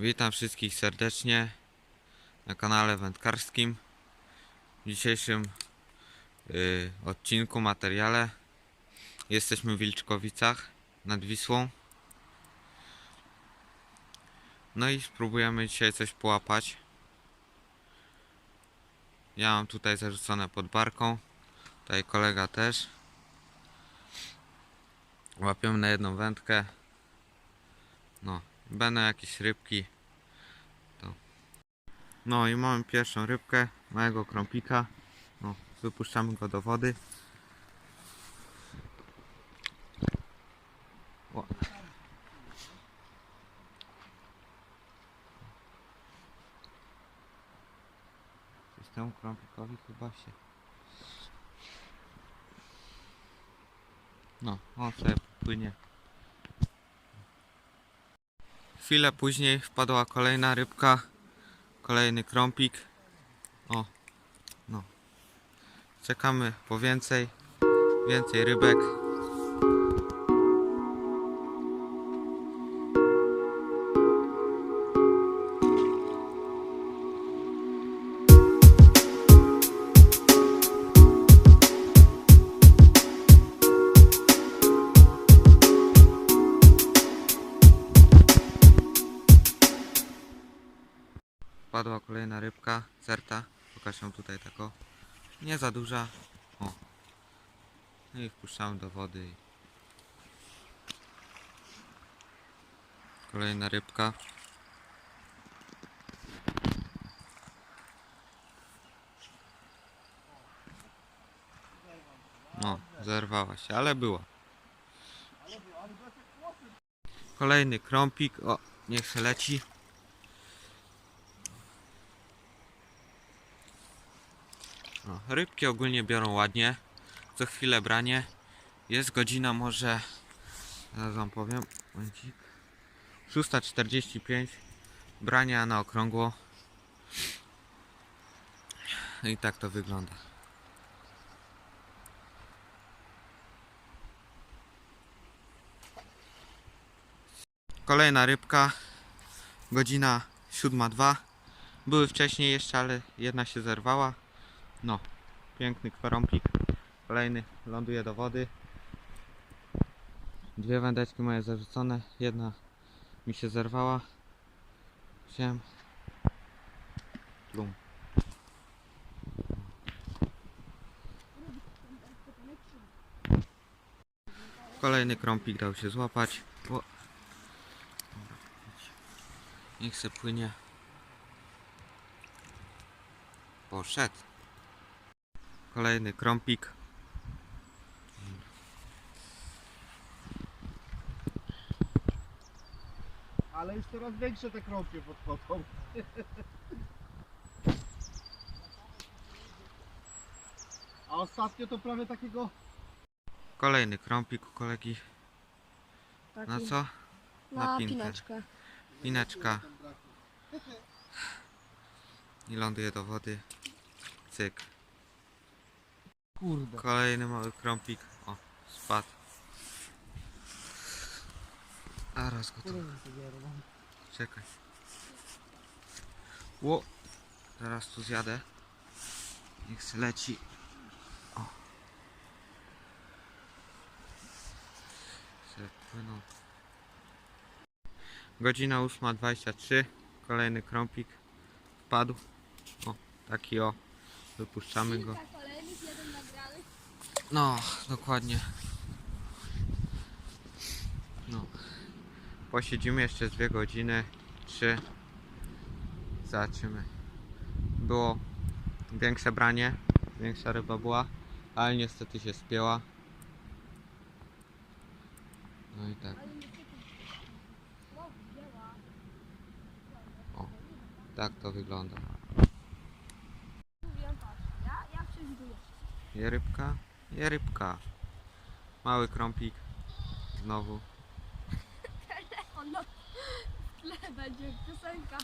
Witam wszystkich serdecznie na kanale wędkarskim. W dzisiejszym y, odcinku, materiale jesteśmy w Wilczkowicach nad Wisłą. No i spróbujemy dzisiaj coś połapać. Ja mam tutaj zarzucone pod barką. Tutaj kolega też. Łapiemy na jedną wędkę. No, będą jakieś rybki. To. No i mamy pierwszą rybkę, małego krąpika. No, wypuszczamy go do wody. O. Coś temu krąpikowi chyba się. No, on sobie płynie. Chwilę później wpadła kolejna rybka, kolejny krąpik. O, no. Czekamy po więcej, więcej rybek. Wpadła kolejna rybka, certa. Pokaż ją tutaj tako. Nie za duża. O. No i wpuszczamy do wody. Kolejna rybka. No, zerwała się, ale była. Kolejny krąpik. O, niech się leci. O, rybki ogólnie biorą ładnie. Co chwilę branie. Jest godzina może. Zaraz wam powiem. Momencik. 6.45. Brania na okrągło. I tak to wygląda. Kolejna rybka. Godzina 7.02. Były wcześniej jeszcze, ale jedna się zerwała. No, piękny kwarąpik. Kolejny ląduje do wody. Dwie wędeczki moje zarzucone. Jedna mi się zerwała. Wziąłem. Plum. Kolejny krąpik dał się złapać. O. Dobra, Niech se płynie. Poszedł. Kolejny krąpik. Ale już coraz większe te krąpie podchodzą. A ostatnio to prawie takiego... Kolejny krąpik u kolegi. Taki, Na co? Na, Na pinkę. pineczkę. Pineczka. I ląduje do wody. Cyk. Kurde. Kolejny mały krąpik. O, spadł. A raz go tu. Czekaj. Ło. Zaraz tu zjadę. Niech se leci. O. Se płyną. Godzina 8.23. Kolejny krąpik. Wpadł. O, taki o. Wypuszczamy go. No, dokładnie. No. Posiedzimy jeszcze dwie godziny, trzy. Zobaczymy. Było większe branie, większa ryba była, ale niestety się spięła. No i tak. O, tak to wygląda. Ja, ja przewiduję. Je rybka? Je rybka. Mały krąpik. Znowu. Ono w tle będzie piosenka.